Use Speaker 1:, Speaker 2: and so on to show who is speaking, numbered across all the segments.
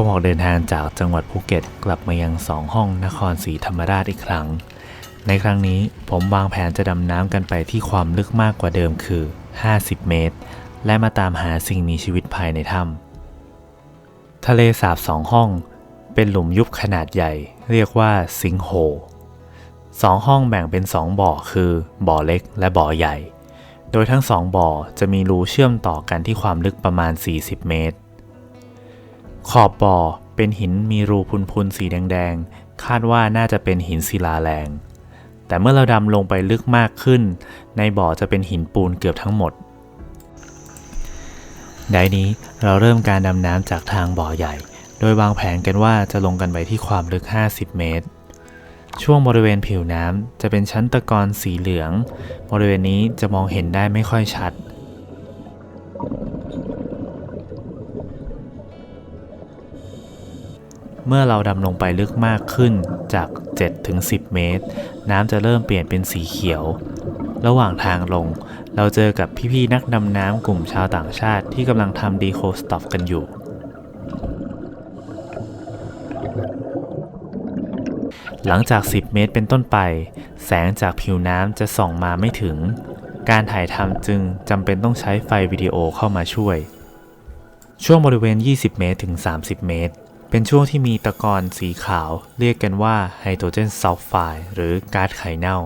Speaker 1: ผมออกเดินทางจากจังหวัดภูเก็ตกลับมายังสองห้องนครศรีธรรมราชอีกครั้ง ในครั้งนี้ผมวางแผนจะดำน้ำกันไปที่ความลึกมากกว่าเดิมคือ 50 เมตร และมาตามหาสิ่งมีชีวิตภายในถ้ำทะเลสาบสองห้อง เป็นหลุมยุบขนาดใหญ่ เรียกว่าซิงโฮสองห้องแบ่งเป็นสองบ่อคือ บ่อเล็กและบ่อใหญ่ โดยทั้งสองบ่อจะมีรูเชื่อมต่อกันที่ความลึกประมาณ 40 เมตร ขอบบ่อเป็นหินมีรูพุนๆสีแดงๆ คาดว่าน่าจะเป็นหินศิลาแรง แต่เมื่อเราดำลงไปลึกมากขึ้น ในบ่อจะเป็นหินปูนเกือบทั้งหมดได้นี้เราเริ่มการดำน้ำจากทางบ่อใหญ่ โดยวางแผนกันว่าจะลงกันไปที่ความลึก 50 เมตร ช่วงบริเวณผิวน้ำจะเป็นชั้นตะกอนสีเหลือง บริเวณนี้จะมองเห็นได้ไม่ค่อยชัด เมื่อเราดำลงไปลึกมากขึ้นจาก7ถึง10 เมตร น้ำจะเริ่มเปลี่ยนเป็นสีเขียว ระหว่างทางลง เราเจอกับพี่ๆนักดำน้ำกลุ่มชาวต่างชาติที่กำลังทำดีโคสต็อปกันอยู่ หลังจาก 10 เมตรเป็นต้นไป แสงจากผิวน้ำจะส่องมาไม่ถึง การถ่ายทำจึงจำเป็นต้องใช้ไฟวิดีโอเข้ามาช่วย ช่วงบริเวณ 20 เมตรถึง 30 เมตร เป็นช่วงที่มีตะกอนสีขาว เรียกกันว่าไฮโดรเจนซัลไฟด์หรือก๊าซไข่เน่า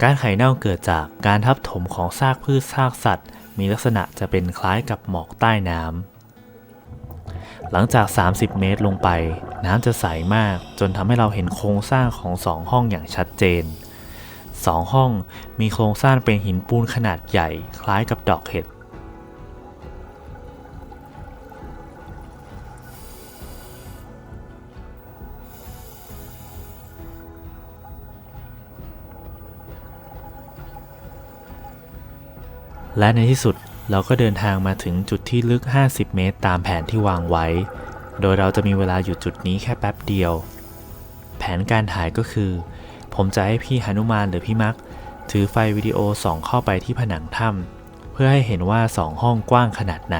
Speaker 1: ก๊าซไข่เน่าเกิดจากการทับถมของซากพืชซากสัตว์ มีลักษณะจะเป็นคล้ายกับหมอกใต้น้ำหลังจาก 30 เมตรลงไป น้ำจะใสมากจนทำให้เราเห็นโครงสร้างของสองห้องอย่างชัดเจนสองห้องมีโครงสร้างเป็นหินปูนขนาดใหญ่คล้ายกับดอกเห็ด และในที่สุดเราก็เดินทางมาถึงจุดที่ลึก 50 เมตรตามแผนที่วางไว้ โดยเราจะมีเวลาอยู่จุดนี้แค่แป๊บเดียว แผนการถ่ายก็คือ ผมจะให้พี่หนุมานหรือพี่มักถือไฟวิดีโอส่องเข้าไปที่ผนังถ้ำเพื่อให้เห็นว่าสองห้องกว้างขนาดไหน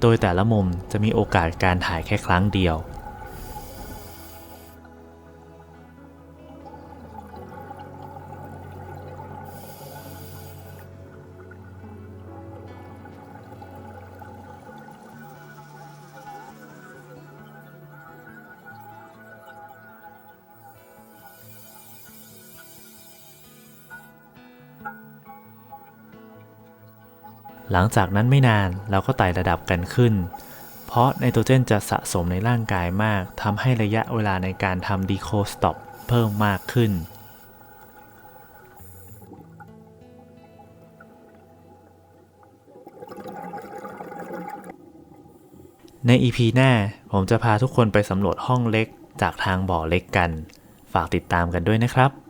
Speaker 1: โดยแต่ละมุมจะมีโอกาสการถ่ายแค่ครั้งเดียว หลังจากนั้นไม่นานเราก็ไต่ระดับกันขึ้น เพราะไนโตรเจนจะสะสมในร่างกายมากทำให้ระยะเวลาในการทำดีโคสต็อปเพิ่มมากขึ้น ใน EP หน้าผมจะพาทุกคนไปสำรวจห้องเล็กจากทางบ่อเล็กกัน ฝากติดตามกันด้วยนะครับ